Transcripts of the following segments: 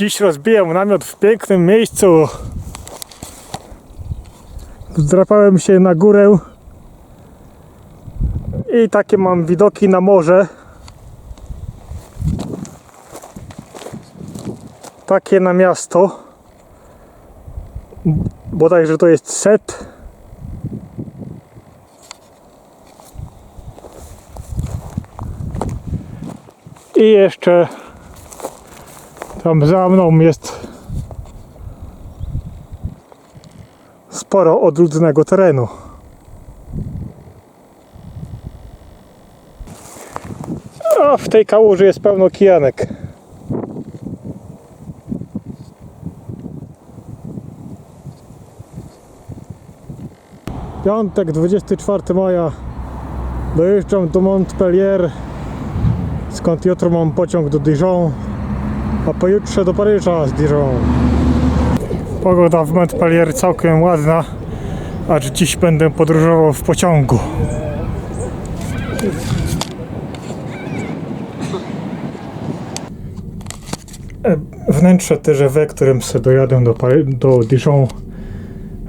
Dziś rozbijam namiot w pięknym miejscu. Zdrapałem się na górę i takie mam widoki na morze. Takie na miasto. Bodajże to jest set. I jeszcze tam za mną jest sporo odludnego terenu. A w tej kałuży jest pełno kijanek. Piątek, 24 maja. Dojeżdżam do Montpellier, skąd jutro mam pociąg do Dijon, a pojutrze do Paryża z Dijon. Pogoda w Montpellier całkiem ładna, acz dziś będę podróżował w pociągu. E, Wnętrze TGV, którym sobie dojadę do, do Dijon,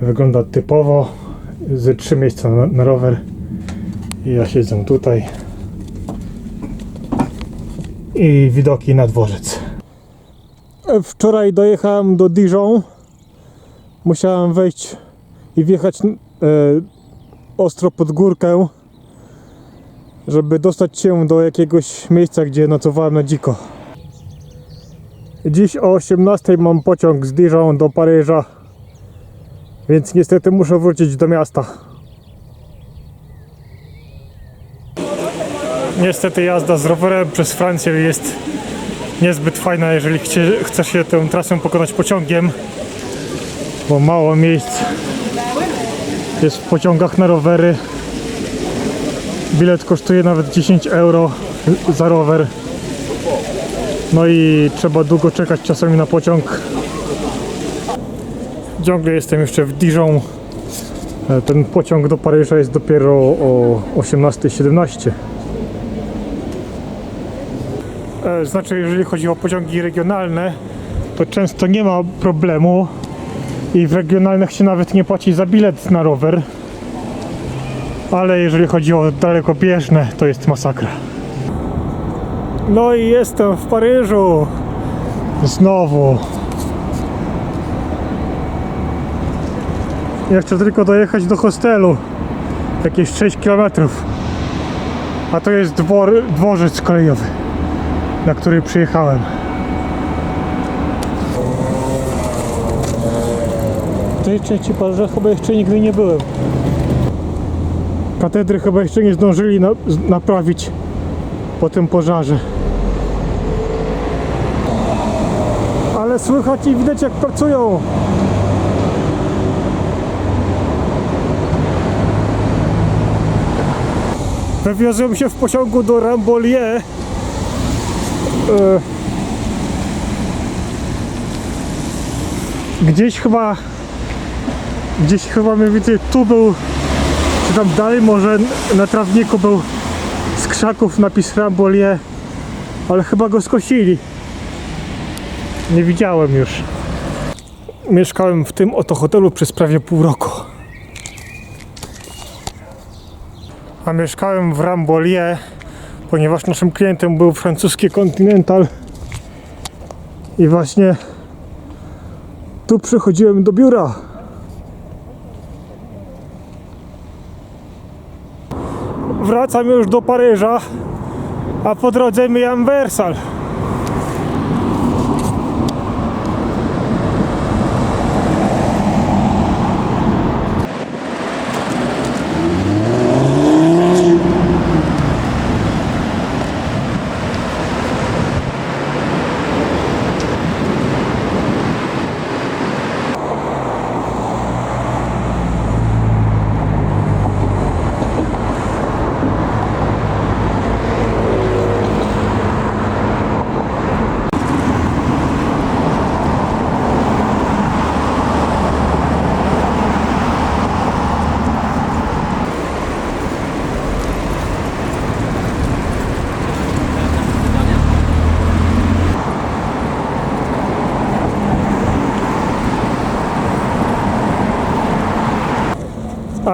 wygląda typowo. Ze trzy miejsca na, na rower. I ja siedzę tutaj. I widoki na dworzec. Wczoraj dojechałem do Dijon. Musiałem wejść i wjechać e, ostro pod górkę, żeby dostać się do jakiegoś miejsca, gdzie nocowałem na dziko. Dziś o 18 mam pociąg z Dijon do Paryża, więc niestety muszę wrócić do miasta. Niestety jazda z rowerem przez Francję jest niezbyt fajna, jeżeli chcie, chcesz się tę trasę pokonać pociągiem, bo mało miejsc jest w pociągach na rowery. Bilet kosztuje nawet 10 euro za rower. No i trzeba długo czekać czasami na pociąg. Ciągle jestem jeszcze w Dijon. E, Ten pociąg do Paryża jest dopiero o 18.17. E, Znaczy, jeżeli chodzi o pociągi regionalne, to często nie ma problemu i w regionalnych się nawet nie płaci za bilet na rower. Ale jeżeli chodzi o dalekobieżne, to jest masakra. No i jestem w Paryżu. Znowu. Jeszcze tylko dojechać do hostelu. Jakieś 6 km. A to jest dwor, dworzec kolejowy, na który przyjechałem. W tej części Paryża chyba jeszcze nigdy nie byłem. Katedry chyba jeszcze nie zdążyli na, naprawić po tym pożarze. Ale słychać i widać jak pracują. Wywiozłem się w pociągu do Rambouillet. E, Gdzieś chyba gdzieś chyba mniej więcej tu był czy tam dalej może na trawniku był z krzaków napis Rambouillet ale chyba go skosili. Nie widziałem już. Mieszkałem w tym oto hotelu przez prawie pół roku. A mieszkałem w Rambouillet ponieważ naszym klientem był francuski Continental i właśnie tu przychodziłem do biura wracam już do Paryża, a po drodze mijam Wersal.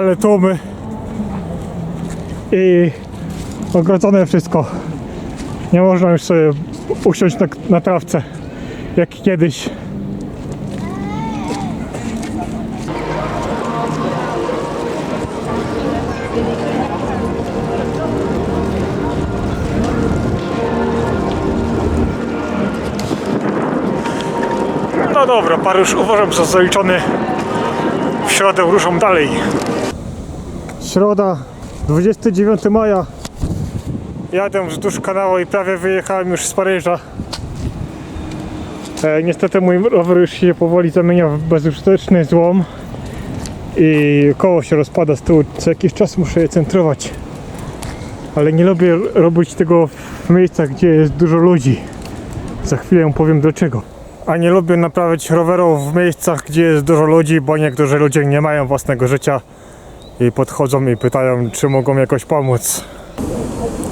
Totalne tłumy i ogrodzone wszystko. Nie można już sobie usiąść na, na trawce jak kiedyś. No dobra, par już uważam za zaliczony. W środę ruszam dalej. Środa, 29 maja. Jadę wzdłuż kanału i prawie wyjechałem już z Paryża. E, niestety mój rower już się powoli zamienia w bezużyteczny złom i koło się rozpada z tyłu. Co jakiś czas muszę je centrować. Ale nie lubię robić tego w miejscach, gdzie jest dużo ludzi. Za chwilę powiem dlaczego. A nie lubię naprawiać rowerów w miejscach, gdzie jest dużo ludzi, bo niektórzy ludzie nie mają własnego życia i podchodzą i pytają, czy mogą jakoś pomóc.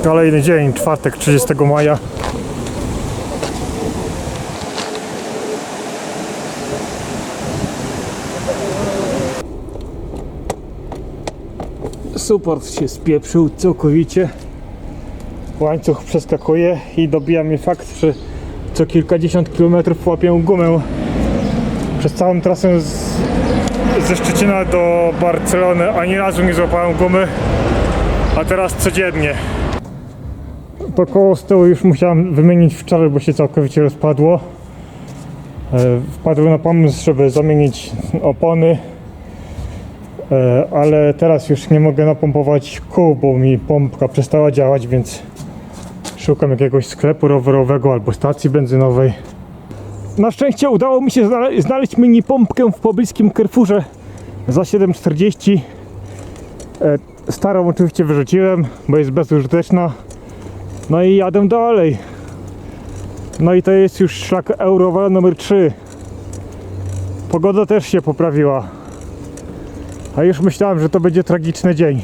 Kolejny dzień, czwartek 30 maja. Support się spieprzył całkowicie. Łańcuch przeskakuje i dobija mnie fakt, że co kilkadziesiąt kilometrów łapię gumę. Przez całą trasę ze Szczecina do Barcelony ani razu nie złapałem gumy, a teraz codziennie. To koło z tyłu już musiałem wymienić wczoraj, bo się całkowicie rozpadło. E, Wpadłem na pomysł, żeby zamienić opony, e, ale teraz już nie mogę napompować kół, bo mi pompka przestała działać, więc szukam jakiegoś sklepu rowerowego albo stacji benzynowej. Na szczęście udało mi się znale- znaleźć mini pompkę w pobliskim Carrefourze za 7,40. E, Starą oczywiście wyrzuciłem, bo jest bezużyteczna. No i jadę dalej. No i to jest już szlak Eurowa numer 3. Pogoda też się poprawiła. A już myślałem, że to będzie tragiczny dzień.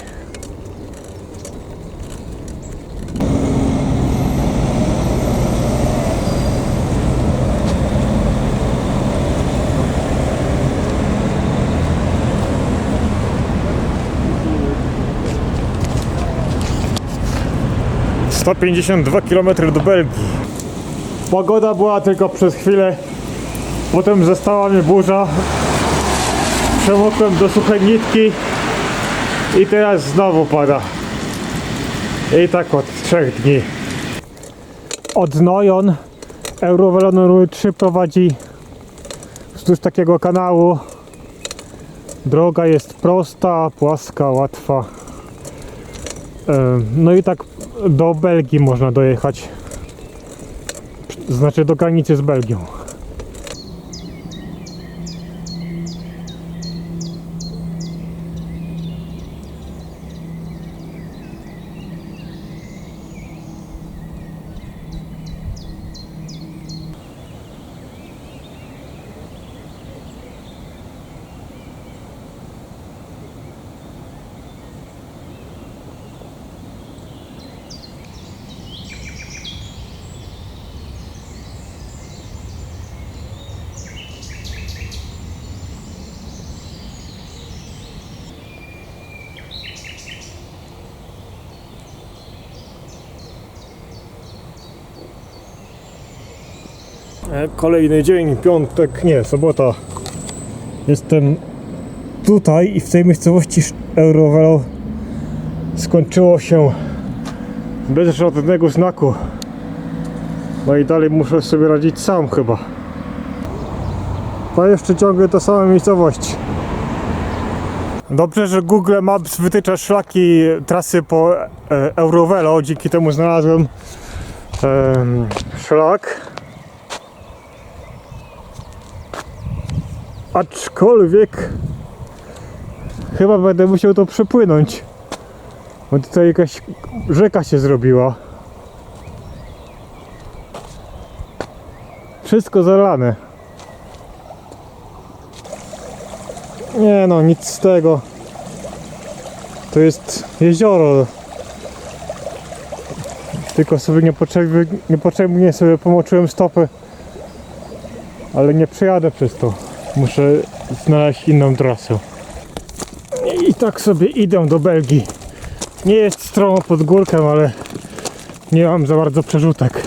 Sto pięćdziesiąt dwa kilometry do Belgii. Pogoda była tylko przez chwilę. Potem zastała mnie burza. Przemokłem do suchej nitki. I teraz znowu pada. I tak od trzech dni. Od Nojon Eurowelon 3 prowadzi wzdłuż takiego kanału. Droga jest prosta, płaska, łatwa. Em, No i tak do Belgii można dojechać. Znaczy do granicy z Belgią. Kolejny dzień, piątek, nie, sobota. Jestem tutaj i w tej miejscowości Eurovelo skończyło się bez żadnego znaku. No i dalej muszę sobie radzić sam chyba. A jeszcze ciągle ta sama miejscowość. Dobrze, że Google Maps wytycza szlaki trasy po e, Eurovelo, dzięki temu znalazłem em, szlak. Aczkolwiek chyba będę musiał to przepłynąć. Bo tutaj jakaś rzeka się zrobiła. Wszystko zalane. Nie no, nic z tego. To jest jezioro. Tylko sobie niepotrzebnie, niepotrzebnie sobie pomoczyłem stopy. Ale nie przejadę przez to. Muszę znaleźć inną trasę. I tak sobie idę do Belgii. Nie jest stromo pod górkę, ale nie mam za bardzo przerzutek.